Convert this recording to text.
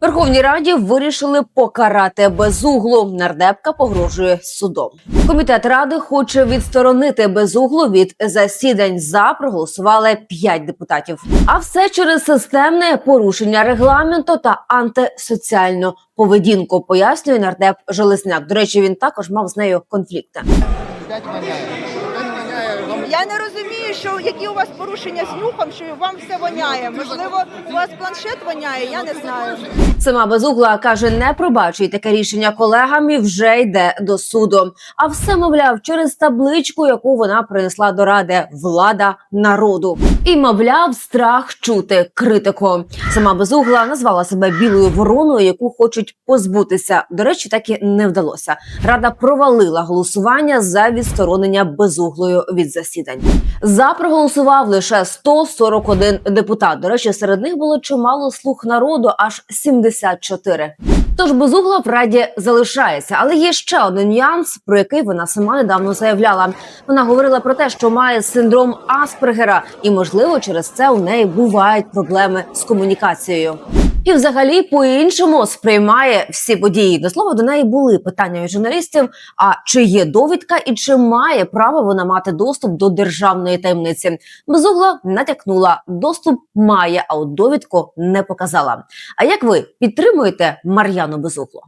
Верховній Раді вирішили покарати безуглу. Нардепка погрожує судом. Комітет ради хоче відсторонити безуглу від засідань. За проголосували 5 депутатів. А все через системне порушення регламенту та антисоціальну поведінку. Пояснює нардеп Железняк. До речі, він також мав з нею конфлікти. Я не розумію, що які у вас порушення з нюхом, що вам все воняє. Можливо, у вас планшет воняє, я не знаю. Сама безугла каже, не пробачить таке рішення колегам і вже йде до суду. А все мовляв через табличку, яку вона принесла до ради влада народу. І мовляв, страх чути критику. Сама безугла назвала себе білою вороною, яку хочуть позбутися. До речі, так і не вдалося. Рада провалила голосування за відсторонення безуглою від засідань. За проголосував лише 141 депутат. До речі, серед них було чимало слуг народу, аж 74. Тож безугла в раді залишається, але є ще один нюанс, про який вона сама недавно заявляла. Вона говорила про те, що має синдром Аспергера, і можливо через це у неї бувають проблеми з комунікацією. І, взагалі, по-іншому сприймає всі події. До слова, до неї були питання від журналістів: а чи є довідка і чи має право вона мати доступ до державної таємниці? Безугла натякнула, доступ має, а от довідку не показала. А як ви підтримуєте Мар'яну Безуглу?